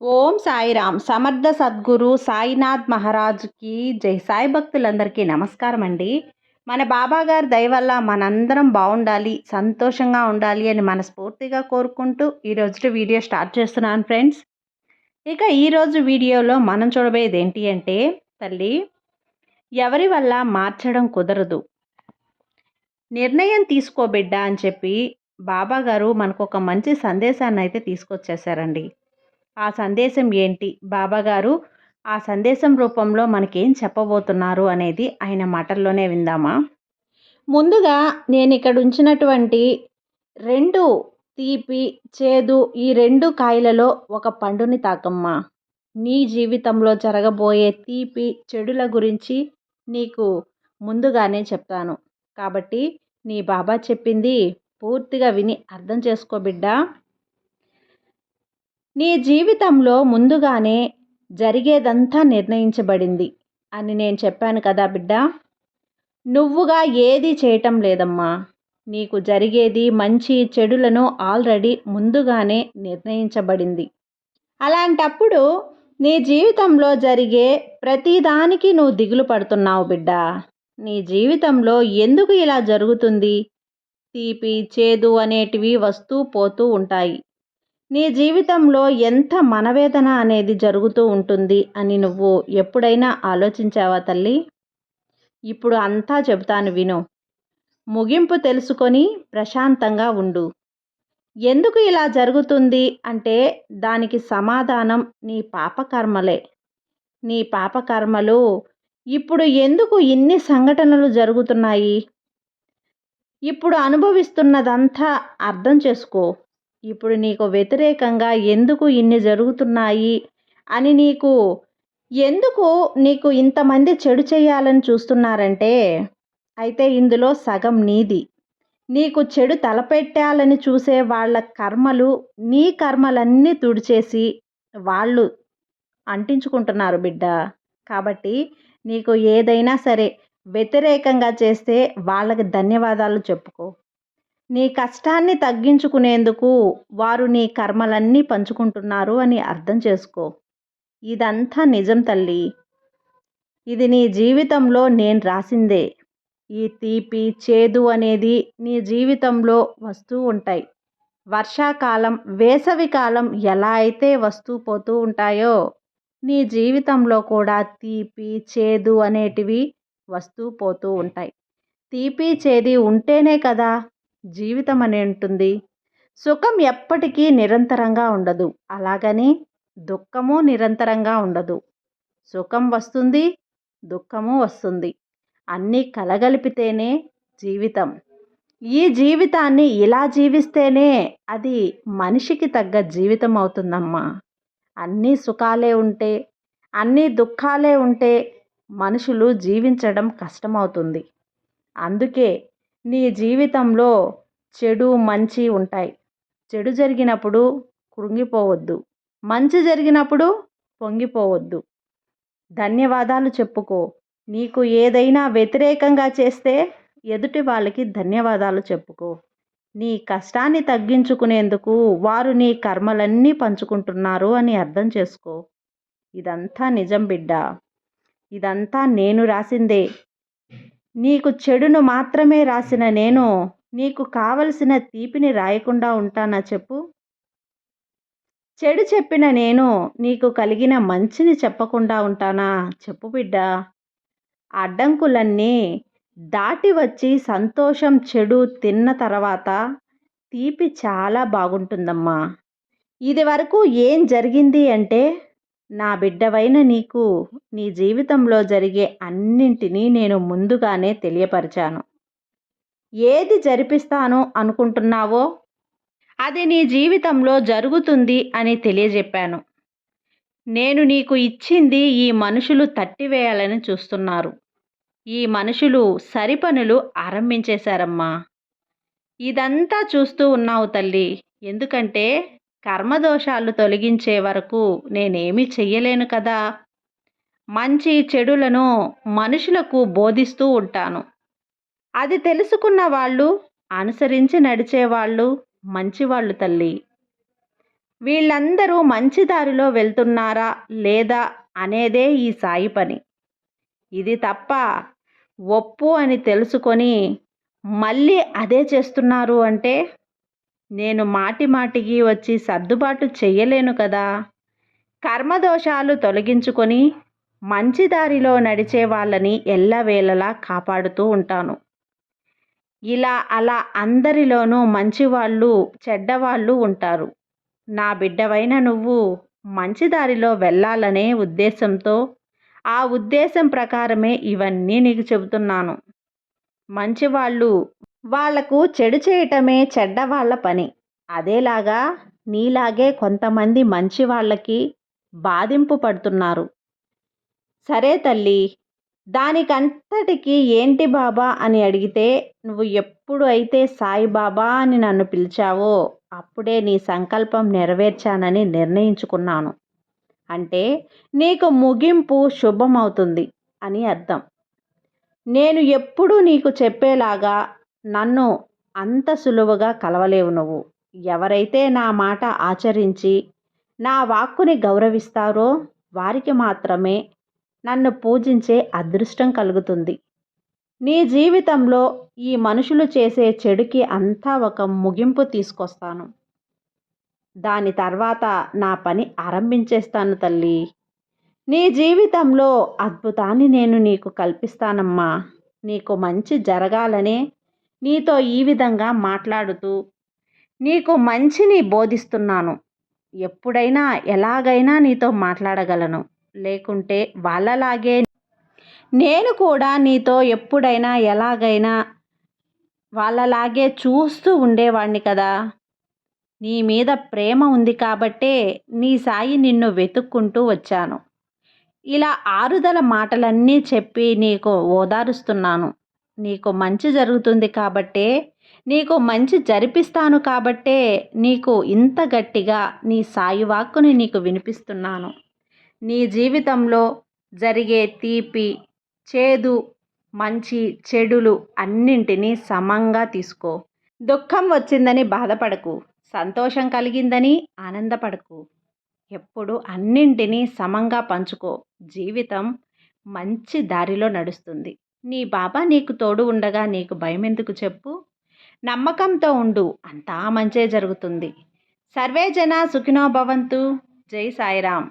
ఓం సాయిరామ్. సమర్థ సద్గురు సాయినాథ్ మహారాజుకి జై. సాయి భక్తులందరికీ నమస్కారం అండి మన బాబాగారి దయ వల్ల మనందరం బాగుండాలి సంతోషంగా ఉండాలి అని మనస్ఫూర్తిగా కోరుకుంటూ ఈరోజు వీడియో స్టార్ట్ చేస్తున్నాను ఫ్రెండ్స్. ఇక ఈరోజు వీడియోలో మనం చూడబోయేది ఏంటి అంటే తల్లి ఎవరి వల్ల మార్చడం కుదరదు. నిర్ణయం తీసుకోబిడ్డ అని చెప్పి బాబాగారు మనకు ఒక మంచి సందేశాన్ని అయితే తీసుకొచ్చేసారండి. ఆ సందేశం ఏంటి? బాబాగారు ఆ సందేశం రూపంలో మనకేం చెప్పబోతున్నారు అనేది ఆయన మాటల్లోనే విందామా? ముందుగా నేను ఇక్కడ ఉంచినటువంటి రెండు తీపి చేదు ఈ రెండు కాయలలో ఒక పండుని తాకమ్మా. నీ జీవితంలో జరగబోయే తీపి చెడుల గురించి నీకు ముందుగానే చెప్తాను. కాబట్టి నీ బాబా చెప్పింది పూర్తిగా విని అర్థం చేసుకో బిడ్డా. నీ జీవితంలో ముందుగానే జరిగేదంతా నిర్ణయించబడింది అని నేను చెప్పాను కదా బిడ్డ. నువ్వుగా ఏది చేయటం లేదమ్మా. నీకు జరిగేది మంచి చెడులను ఆల్రెడీ ముందుగానే నిర్ణయించబడింది. అలాంటప్పుడు నీ జీవితంలో జరిగే ప్రతిదానికి నువ్వు దిగులు పడుతున్నావు బిడ్డ. నీ జీవితంలో ఎందుకు ఇలా జరుగుతుంది? తీపి చేదు అనేటివి వస్తూ పోతూ ఉంటాయి. నీ జీవితంలో ఎంత మనవేదన అనేది జరుగుతూ ఉంటుంది అని నువ్వు ఎప్పుడైనా ఆలోచించావా తల్లి? ఇప్పుడు అంతా చెబుతాను విను. ముగింపు తెలుసుకొని ప్రశాంతంగా ఉండు. ఎందుకు ఇలా జరుగుతుంది అంటే దానికి సమాధానం నీ పాపకర్మలే. నీ పాపకర్మలు ఇప్పుడు ఎందుకు ఇన్ని సంఘటనలు జరుగుతున్నాయి? ఇప్పుడు అనుభవిస్తున్నదంతా అర్థం చేసుకో. ఇప్పుడు నీకు వ్యతిరేకంగా ఎందుకు ఇన్ని జరుగుతున్నాయి? అని నీకు ఎందుకు నీకు ఇంతమంది చెడు చేయాలని చూస్తున్నారంటే? అయితే ఇందులో సగం నీది. నీకు చెడు తలపెట్టాలని చూసే వాళ్ళ కర్మలు నీ కర్మలన్నీ తుడిచేసి వాళ్ళు అంటించుకుంటున్నారు బిడ్డ. కాబట్టి నీకు ఏదైనా సరే వ్యతిరేకంగా చేస్తే వాళ్ళకి ధన్యవాదాలు చెప్పుకో. నీ కష్టాన్ని తగ్గించుకునేందుకు వారు నీ కర్మలన్నీ పంచుకుంటున్నారు అని అర్థం చేసుకో. ఇదంతా నిజం తల్లి. ఇది నీ జీవితంలో నేను రాసిందే. ఈ తీపి చేదు అనేది నీ జీవితంలో వస్తూ ఉంటాయి. వర్షాకాలం వేసవికాలం ఎలా అయితే వస్తూ పోతూ ఉంటాయో నీ జీవితంలో కూడా తీపి చేదు అనేటివి వస్తూ పోతూ ఉంటాయి. తీపి చేది ఉంటేనే కదా జీవితం అని ఉంటుంది. సుఖం ఎప్పటికీ నిరంతరంగా ఉండదు. అలాగని దుఃఖము నిరంతరంగా ఉండదు. సుఖం వస్తుంది దుఃఖము వస్తుంది. అన్నీ కలగలిపితేనే జీవితం. ఈ జీవితాన్ని ఇలా జీవిస్తేనే అది మనిషికి తగ్గ జీవితం అవుతుందమ్మా. అన్నీ సుఖాలే ఉంటే అన్నీ దుఃఖాలే ఉంటే మనుషులు జీవించడం కష్టమవుతుంది. అందుకే నీ జీవితంలో చెడు మంచి ఉంటాయి. చెడు జరిగినప్పుడు కృంగిపోవద్దు. మంచి జరిగినప్పుడు పొంగిపోవద్దు. ధన్యవాదాలు చెప్పుకో. నీకు ఏదైనా వ్యతిరేకంగా చేస్తే ఎదుటి వాళ్ళకి ధన్యవాదాలు చెప్పుకో. నీ కష్టాన్ని తగ్గించుకునేందుకు వారు నీ కర్మలన్నీ పంచుకుంటున్నారు అని అర్థం చేసుకో. ఇదంతా నిజం బిడ్డ. ఇదంతా నేను రాసిందే. నీకు చెడును మాత్రమే రాసిన నేను నీకు కావలసిన తీపిని రాయకుండా ఉంటానా చెప్పు? చెడు చెప్పిన నేను నీకు కలిగిన మంచిని చెప్పకుండా ఉంటానా చెప్పు బిడ్డ. అడ్డంకులన్నీ దాటి వచ్చి సంతోషం చెడు తిన్న తర్వాత తీపి చాలా బాగుంటుందమ్మా. ఇది వరకు ఏం జరిగింది అంటే నా బిడ్డవైన నీకు నీ జీవితంలో జరిగే అన్నింటినీ నేను ముందుగానే తెలియపరిచాను. ఏది జరిపిస్తాను అనుకుంటున్నావో అది నీ జీవితంలో జరుగుతుంది అని తెలియజెప్పాను. నేను నీకు ఇచ్చింది ఈ మనుషులు తట్టివేయాలని చూస్తున్నారు. ఈ మనుషులు సరిపనులు ఆరంభించేశారమ్మా. ఇదంతా చూస్తూ ఉన్నావు తల్లి. ఎందుకంటే కర్మదోషాలు తొలగించే వరకు నేనేమి చెయ్యలేను కదా. మంచి చెడులను మనుషులకు బోధిస్తూ ఉంటాను. అది తెలుసుకున్న వాళ్ళు అనుసరించి నడిచేవాళ్ళు మంచివాళ్ళు తల్లి. వీళ్ళందరూ మంచి దారిలో వెళ్తున్నారా లేదా అనేదే ఈ సాయి పని. ఇది తప్ప ఒప్పు అని తెలుసుకొని మళ్ళీ అదే చేస్తున్నారు అంటే నేను మాటి మాటికి వచ్చి సర్దుబాటు చెయ్యలేను కదా. కర్మదోషాలు తొలగించుకొని మంచి దారిలో నడిచే వాళ్ళని ఎల్లవేళలా కాపాడుతూ ఉంటాను. ఇలా అలా అందరిలోనూ మంచివాళ్ళు చెడ్డవాళ్ళు ఉంటారు. నా బిడ్డవైన నువ్వు మంచి దారిలో వెళ్ళాలనే ఉద్దేశంతో ఆ ఉద్దేశం ప్రకారమే ఇవన్నీ నీకు చెబుతున్నాను. మంచివాళ్ళు వాళ్ళకు చెడు చేయటమే చెడ్డవాళ్ళ పని. అదేలాగా నీలాగే కొంతమంది మంచి వాళ్ళకి బాధింపు పడుతున్నారు. సరే తల్లి దానికంతటికి ఏంటి బాబా అని అడిగితే నువ్వు ఎప్పుడు అయితే సాయిబాబా అని నన్ను పిలిచావో అప్పుడే నీ సంకల్పం నెరవేర్చానని నిర్ణయించుకున్నాను. అంటే నీకు ముగింపు శుభమవుతుంది అని అర్థం. నేను ఎప్పుడూ నీకు చెప్పేలాగా నన్ను అంత సులువుగా కలవలేవు నువ్వు. ఎవరైతే నా మాట ఆచరించి నా వాక్కుని గౌరవిస్తారో వారికి మాత్రమే నన్ను పూజించే అదృష్టం కలుగుతుంది. నీ జీవితంలో ఈ మనుషులు చేసే చెడుకి అంతా ఒక ముగింపు తీసుకొస్తాను. దాని తర్వాత నా పని ఆరంభించేస్తాను తల్లి. నీ జీవితంలో అద్భుతాన్ని నేను నీకు కల్పిస్తానమ్మా. నీకు మంచి జరగాలనే నీతో ఈ విధంగా మాట్లాడుతూ నీకు మంచిని బోధిస్తున్నాను. ఎప్పుడైనా ఎలాగైనా నీతో మాట్లాడగలను. లేకుంటే వాళ్ళలాగే నేను కూడా నీతో ఎప్పుడైనా ఎలాగైనా వాళ్ళలాగే చూస్తూ ఉండేవాడిని కదా. నీ మీద ప్రేమ ఉంది కాబట్టే నీ సాయి నిన్ను వెతుక్కుంటూ వచ్చాను. ఇలా ఆరుదల మాటలన్నీ చెప్పి నీకు ఓదారుస్తున్నాను. నీకు మంచి జరుగుతుంది కాబట్టే నీకు మంచి జరిపిస్తాను కాబట్టే నీకు ఇంత గట్టిగా నీ సాయి వాక్కుని నీకు వినిపిస్తున్నాను. నీ జీవితంలో జరిగే తీపి చేదు మంచి చెడులు అన్నింటినీ సమంగా తీసుకో. దుఃఖం వచ్చిందని బాధపడకు సంతోషం కలిగిందని ఆనందపడకు. ఎప్పుడు అన్నింటినీ సమంగా పంచుకో. జీవితం మంచి దారిలో నడుస్తుంది. నీ బాబా నీకు తోడు ఉండగా నీకు భయం ఎందుకు చెప్పు? నమ్మకంతో ఉండు అంతా మంచే జరుగుతుంది. సర్వే జన సుఖినో భవంతు. జై సాయిరామ్.